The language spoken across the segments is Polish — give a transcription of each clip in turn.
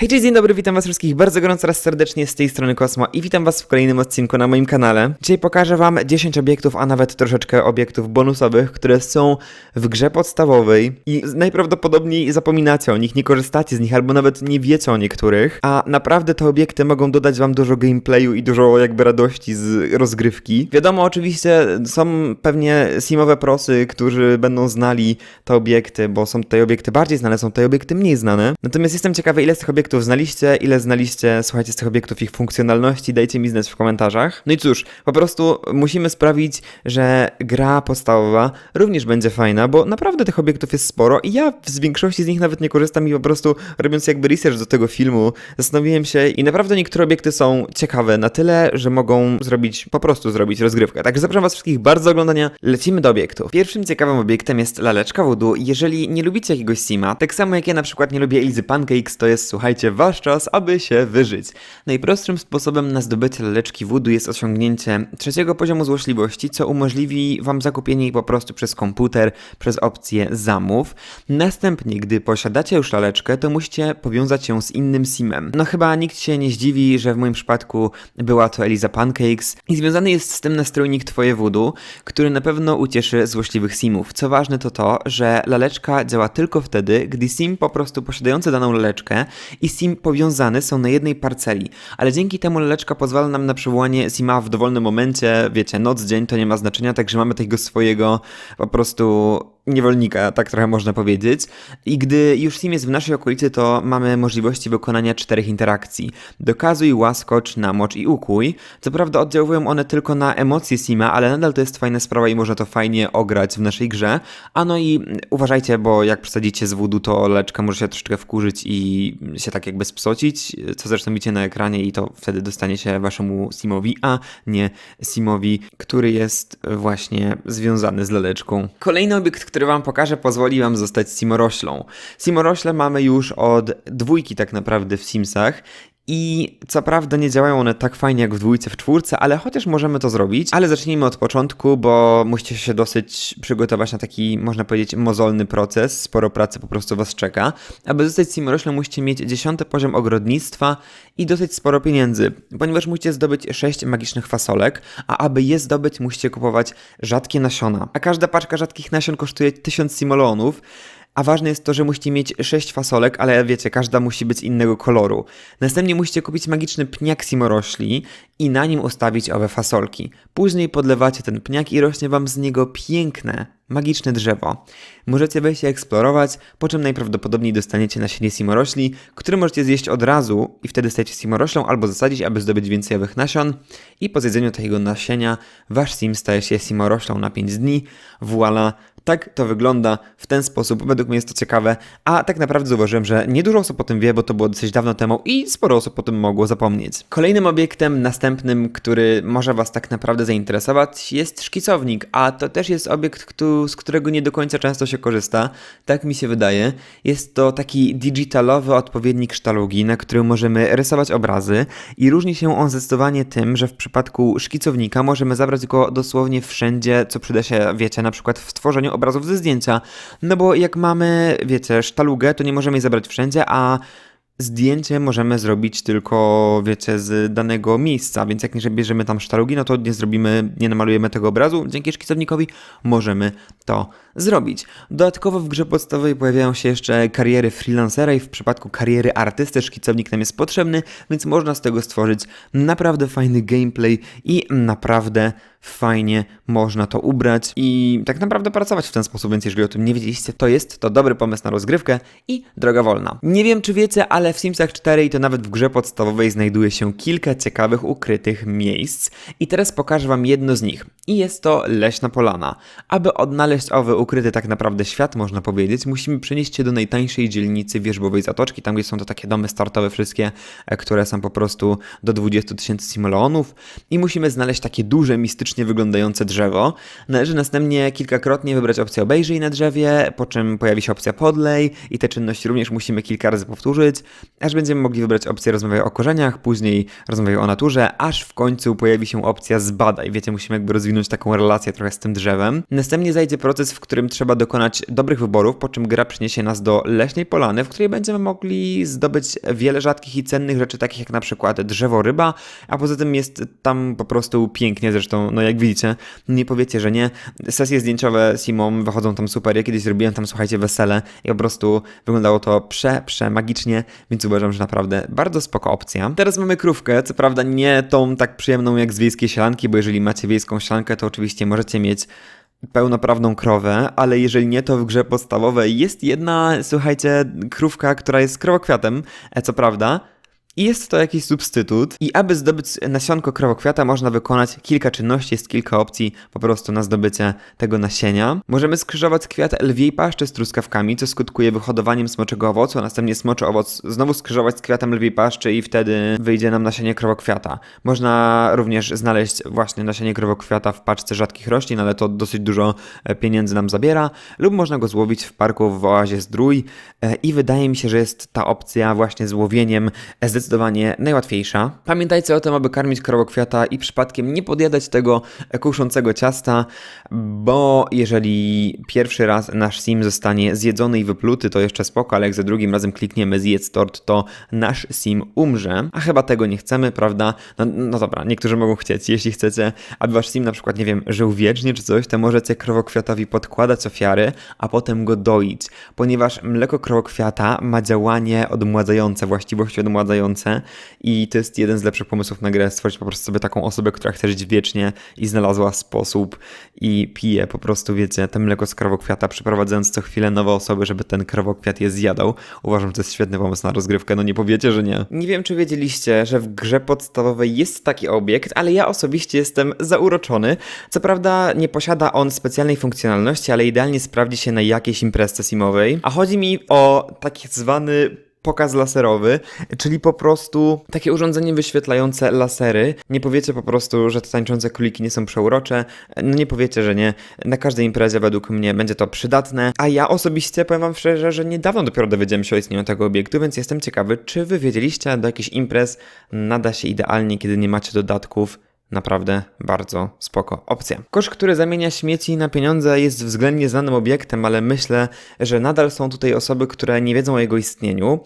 Hej, cześć, dzień dobry, witam was wszystkich bardzo gorąco raz serdecznie z tej strony Kosmo i witam was w kolejnym odcinku na moim kanale. Dzisiaj pokażę wam 10 obiektów, a nawet troszeczkę obiektów bonusowych, które są w grze podstawowej i najprawdopodobniej zapominacie o nich, nie korzystacie z nich albo nawet nie wiecie o niektórych, a naprawdę te obiekty mogą dodać wam dużo gameplayu i dużo jakby radości z rozgrywki. Wiadomo, oczywiście są pewnie simowe prosy, którzy będą znali te obiekty, bo są tutaj obiekty bardziej znane, są tutaj obiekty mniej znane. Natomiast jestem ciekawy, ile z tych obiektów znaliście, ile znaliście, słuchajcie, z tych obiektów ich funkcjonalności, dajcie mi znać w komentarzach. No i cóż, po prostu musimy sprawić, że gra podstawowa również będzie fajna, bo naprawdę tych obiektów jest sporo i ja z większości z nich nawet nie korzystam i po prostu robiąc jakby research do tego filmu, zastanowiłem się i naprawdę niektóre obiekty są ciekawe na tyle, że mogą zrobić, po prostu zrobić rozgrywkę. Także zapraszam was wszystkich bardzo do oglądania. Lecimy do obiektów. Pierwszym ciekawym obiektem jest laleczka voodoo. Jeżeli nie lubicie jakiegoś sima, tak samo jak ja na przykład nie lubię Ilzy Pancakes, to jest, słuchajcie, wasz czas, aby się wyżyć. Najprostszym sposobem na zdobycie laleczki voodoo jest osiągnięcie trzeciego poziomu złośliwości, co umożliwi wam zakupienie jej po prostu przez komputer, przez opcję zamów. Następnie, gdy posiadacie już laleczkę, to musicie powiązać ją z innym simem. No chyba nikt się nie zdziwi, że w moim przypadku była to Eliza Pancakes i związany jest z tym nastrojnik Twoje voodoo, który na pewno ucieszy złośliwych simów. Co ważne to to, że laleczka działa tylko wtedy, gdy sim po prostu posiadający daną laleczkę i sim powiązany są na jednej parceli, ale dzięki temu laleczka pozwala nam na przywołanie sima w dowolnym momencie, wiecie, noc, dzień to nie ma znaczenia, także mamy tego swojego po prostu niewolnika, tak trochę można powiedzieć. I gdy już sim jest w naszej okolicy, to mamy możliwości wykonania czterech interakcji. Dokazuj, łaskocz, namocz i ukuj. Co prawda oddziałują one tylko na emocje sima, ale nadal to jest fajna sprawa i można to fajnie ograć w naszej grze. A no i uważajcie, bo jak przesadzicie z voodoo, to leczka może się troszeczkę wkurzyć i się tak jakby spsocić, co zresztą widzicie na ekranie i to wtedy dostanie się waszemu simowi, a nie simowi, który jest właśnie związany z laleczką. Kolejny obiekt, który wam pokażę, pozwoli wam zostać simoroślą. Simorośle mamy już od dwójki tak naprawdę w Simsach i co prawda nie działają one tak fajnie jak w dwójce, w czwórce, ale chociaż możemy to zrobić. Ale zacznijmy od początku, bo musicie się dosyć przygotować na taki, można powiedzieć, mozolny proces. Sporo pracy po prostu was czeka. Aby zostać simoroślą musicie mieć 10 poziom ogrodnictwa i dosyć sporo pieniędzy, ponieważ musicie zdobyć 6 magicznych fasolek, a aby je zdobyć musicie kupować rzadkie nasiona. A każda paczka rzadkich nasion kosztuje 1000 simolonów. A ważne jest to, że musicie mieć 6 fasolek, ale wiecie, każda musi być innego koloru. Następnie musicie kupić magiczny pniak simorośli i na nim ustawić owe fasolki. Później podlewacie ten pniak i rośnie wam z niego piękne, magiczne drzewo. Możecie wejść i eksplorować, po czym najprawdopodobniej dostaniecie nasienie simorośli, które możecie zjeść od razu i wtedy stajecie simoroślą albo zasadzić, aby zdobyć więcej owych nasion i po zjedzeniu takiego nasienia wasz sim staje się simoroślą na 5 dni. Voila, tak to wygląda w ten sposób. Według mnie jest to ciekawe, a tak naprawdę zauważyłem, że niedużo osób o tym wie, bo to było dosyć dawno temu i sporo osób o tym mogło zapomnieć. Kolejnym obiektem, następnym, który może Was tak naprawdę zainteresować, jest szkicownik, a to też jest obiekt, z którego nie do końca często się korzysta, tak mi się wydaje. Jest to taki digitalowy odpowiednik sztalugi, na którym możemy rysować obrazy i różni się on zdecydowanie tym, że w przypadku szkicownika możemy zabrać go dosłownie wszędzie, co przyda się, wiecie, na przykład w tworzeniu obrazów ze zdjęcia. No bo jak mamy, wiecie, sztalugę, to nie możemy jej zabrać wszędzie, a zdjęcie możemy zrobić tylko, wiecie, z danego miejsca, więc jak nie bierzemy tam sztalugi, no to nie zrobimy, nie namalujemy tego obrazu. Dzięki szkicownikowi możemy to zrobić. Dodatkowo w grze podstawowej pojawiają się jeszcze kariery freelancera i w przypadku kariery artysty szkicownik nam jest potrzebny, więc można z tego stworzyć naprawdę fajny gameplay i naprawdę fajnie można to ubrać i tak naprawdę pracować w ten sposób, więc jeżeli o tym nie wiedzieliście, to jest to dobry pomysł na rozgrywkę i droga wolna. Nie wiem czy wiecie, ale w Simsach 4 i to nawet w grze podstawowej znajduje się kilka ciekawych ukrytych miejsc i teraz pokażę wam jedno z nich. I jest to leśna polana. Aby odnaleźć owy ukryty tak naprawdę świat, można powiedzieć, musimy przenieść się do najtańszej dzielnicy wierzbowej zatoczki, tam gdzie są to takie domy startowe wszystkie, e, które są po prostu do 20 tysięcy simoleonów i musimy znaleźć takie duże, mistycznie wyglądające drzewo. Należy następnie kilkakrotnie wybrać opcję obejrzyj na drzewie, po czym pojawi się opcja podlej i te czynności również musimy kilka razy powtórzyć. Aż będziemy mogli wybrać opcję rozmawiaj o korzeniach, później rozmawiaj o naturze, aż w końcu pojawi się opcja zbadaj. Wiecie, musimy jakby rozwinąć taką relację trochę z tym drzewem. Następnie zajdzie proces, w którym trzeba dokonać dobrych wyborów, po czym gra przyniesie nas do leśnej polany, w której będziemy mogli zdobyć wiele rzadkich i cennych rzeczy, takich jak na przykład drzewo ryba, a poza tym jest tam po prostu pięknie, zresztą, no jak widzicie, nie powiecie, że nie. Sesje zdjęciowe Simon wychodzą tam super. Ja kiedyś zrobiłem tam, słuchajcie, wesele i po prostu wyglądało to prze, prze magicznie, więc uważam, że naprawdę bardzo spoko opcja. Teraz mamy krówkę, co prawda nie tą tak przyjemną jak z wiejskiej sielanki, bo jeżeli macie wiejską sielankę, to oczywiście możecie mieć pełnoprawną krowę, ale jeżeli nie, to w grze podstawowej jest jedna, słuchajcie, krówka, która jest krowokwiatem, e, co prawda, i jest to jakiś substytut. I aby zdobyć nasionko krowokwiata, można wykonać kilka czynności, jest kilka opcji po prostu na zdobycie tego nasienia. Możemy skrzyżować kwiat lwiej paszczy z truskawkami, co skutkuje wyhodowaniem smoczego owocu, a następnie smoczy owoc znowu skrzyżować z kwiatem lwiej paszczy i wtedy wyjdzie nam nasienie krowokwiata. Można również znaleźć właśnie nasienie krowokwiata w paczce rzadkich roślin, ale to dosyć dużo e, pieniędzy nam zabiera, lub można go złowić w parku w oazie Zdrój e, i wydaje mi się, że jest ta opcja właśnie z łowieniem e, zdecydowanie najłatwiejsza. Pamiętajcie o tym, aby karmić krowokwiata i przypadkiem nie podjadać tego kuszącego ciasta, bo jeżeli pierwszy raz nasz sim zostanie zjedzony i wypluty, to jeszcze spoko, ale jak za drugim razem klikniemy zjedz tort, to nasz sim umrze, a chyba tego nie chcemy, prawda? No, no dobra, niektórzy mogą chcieć. Jeśli chcecie, aby wasz sim na przykład, nie wiem, żył wiecznie czy coś, to możecie krowokwiatowi podkładać ofiary, a potem go doić, ponieważ mleko krowokwiata ma działanie odmładzające, właściwości odmładzające, i to jest jeden z lepszych pomysłów na grę, stworzyć po prostu sobie taką osobę, która chce żyć wiecznie i znalazła sposób i pije po prostu, wiecie, to mleko z krowokwiata, przyprowadzając co chwilę nowe osoby, żeby ten krowokwiat je zjadał. Uważam, że to jest świetny pomysł na rozgrywkę, no nie powiecie, że nie. Nie wiem, czy wiedzieliście, że w grze podstawowej jest taki obiekt, ale ja osobiście jestem zauroczony. Co prawda nie posiada on specjalnej funkcjonalności, ale idealnie sprawdzi się na jakiejś imprezie simowej, a chodzi mi o tak zwany pokaz laserowy, czyli po prostu takie urządzenie wyświetlające lasery. Nie powiecie po prostu, że te tańczące króliki nie są przeurocze. No nie powiecie, że nie. Na każdej imprezie według mnie będzie to przydatne. A ja osobiście powiem wam szczerze, że niedawno dopiero dowiedziałem się o istnieniu tego obiektu, więc jestem ciekawy, czy wy wiedzieliście, do jakichś imprez nada się idealnie, kiedy nie macie dodatków Naprawdę bardzo spoko opcja. Kosz, który zamienia śmieci na pieniądze jest względnie znanym obiektem, ale myślę, że nadal są tutaj osoby, które nie wiedzą o jego istnieniu.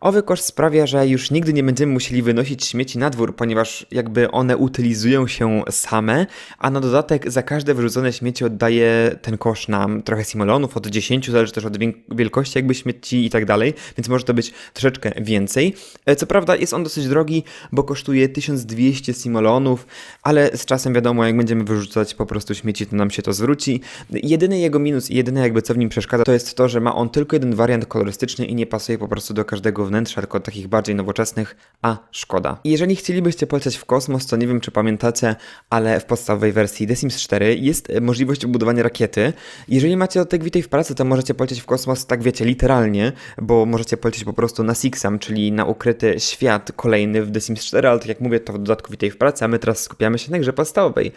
Owy kosz sprawia, że już nigdy nie będziemy musieli wynosić śmieci na dwór, ponieważ jakby one utylizują się same, a na dodatek za każde wyrzucone śmieci oddaje ten kosz nam trochę simolonów, od 10, zależy też od wielkości jakby śmieci i tak dalej, więc może to być troszeczkę więcej. E, co prawda jest on dosyć drogi, bo kosztuje 1200 simolonów, ale z czasem wiadomo, jak będziemy wyrzucać po prostu śmieci, to nam się to zwróci. Jedyny jego minus i jedyne jakby co w nim przeszkadza, to jest to, że ma on tylko jeden wariant kolorystyczny i nie pasuje po prostu do każdego wnętrza, tylko takich bardziej nowoczesnych, a szkoda. Jeżeli chcielibyście polecieć w kosmos, to nie wiem czy pamiętacie, ale w podstawowej wersji The Sims 4 jest możliwość budowania rakiety. Jeżeli macie otek Witaj w pracy, to możecie polecieć w kosmos, tak wiecie, literalnie, bo możecie polecieć po prostu na Sixam, czyli na ukryty świat kolejny w The Sims 4, ale tak jak mówię, to w dodatku Witaj w pracy, a my teraz skupiamy się na grze podstawowej.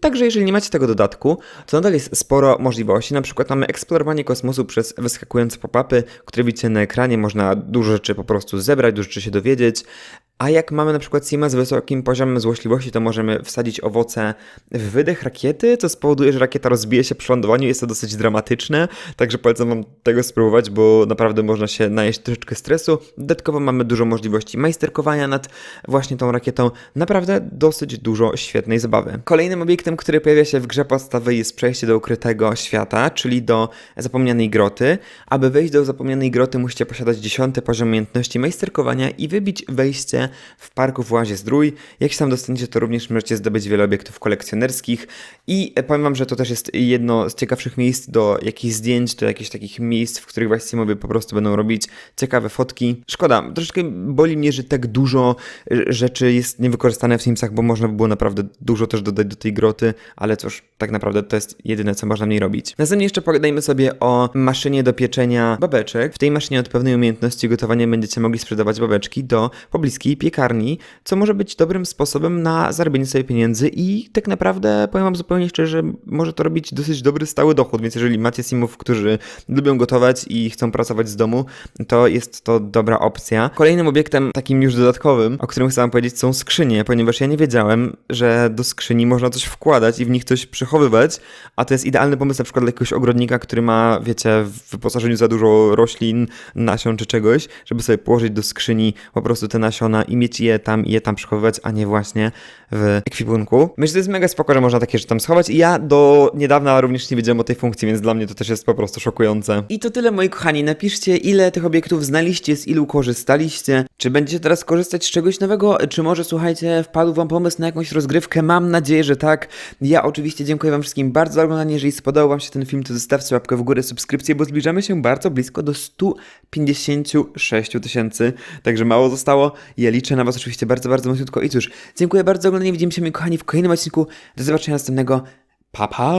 Także jeżeli nie macie tego dodatku, to nadal jest sporo możliwości. Na przykład mamy eksplorowanie kosmosu przez wyskakujące pop-upy, które widzicie na ekranie. Można dużo rzeczy po prostu zebrać, dużo rzeczy się dowiedzieć. A jak mamy na przykład Sima z wysokim poziomem złośliwości, to możemy wsadzić owoce w wydech rakiety, co spowoduje, że rakieta rozbije się przy lądowaniu. Jest to dosyć dramatyczne, także polecam Wam tego spróbować, bo naprawdę można się najeść troszeczkę stresu. Dodatkowo mamy dużo możliwości majsterkowania nad właśnie tą rakietą. Naprawdę dosyć dużo świetnej zabawy. Kolejnym obiektem, który pojawia się w grze podstawowej jest przejście do ukrytego świata, czyli do zapomnianej groty. Aby wejść do zapomnianej groty musicie posiadać 10 poziom umiejętności majsterkowania i wybić wejście w parku w Łazie Zdrój. Jak się tam dostaniecie, to również możecie zdobyć wiele obiektów kolekcjonerskich i powiem wam, że to też jest jedno z ciekawszych miejsc do jakichś zdjęć, do jakichś takich miejsc, w których właśnie Simowie po prostu będą robić ciekawe fotki. Szkoda, troszeczkę boli mnie, że tak dużo rzeczy jest niewykorzystane w Simsach, bo można by było naprawdę dużo też dodać do tej groty, ale cóż, tak naprawdę to jest jedyne, co można w niej robić. Następnie jeszcze pogadajmy sobie o maszynie do pieczenia babeczek. W tej maszynie od pewnej umiejętności gotowania będziecie mogli sprzedawać babeczki do pobliskiej piekarni, co może być dobrym sposobem na zarobienie sobie pieniędzy i tak naprawdę powiem wam zupełnie szczerze, że może to robić dosyć dobry stały dochód, więc jeżeli macie simów, którzy lubią gotować i chcą pracować z domu, to jest to dobra opcja. Kolejnym obiektem takim już dodatkowym, o którym chcę wam powiedzieć, są skrzynie, ponieważ ja nie wiedziałem, że do skrzyni można coś wkładać i w nich coś przechowywać, a to jest idealny pomysł na przykład dla jakiegoś ogrodnika, który ma, wiecie, w wyposażeniu za dużo roślin, nasion czy czegoś, żeby sobie położyć do skrzyni po prostu te nasiona i mieć je tam i je tam przechowywać, a nie właśnie w ekwipunku. Myślę, że jest mega spoko, że można takie rzeczy tam schować i ja do niedawna również nie wiedziałem o tej funkcji, więc dla mnie to też jest po prostu szokujące. I to tyle moi kochani, napiszcie ile tych obiektów znaliście, z ilu korzystaliście, czy będziecie teraz korzystać z czegoś nowego, czy może słuchajcie, wpadł wam pomysł na jakąś rozgrywkę, mam nadzieję, że tak. Ja oczywiście dziękuję wam wszystkim bardzo za oglądanie, jeżeli spodobał wam się ten film, to zostawcie łapkę w górę, subskrypcję, bo zbliżamy się bardzo blisko do 156 tysięcy, także mało zostało. Ja liczę na was oczywiście bardzo, bardzo mocno i cóż, dziękuję bardzo za oglądanie, widzimy się moi kochani w kolejnym odcinku, do zobaczenia następnego, pa pa!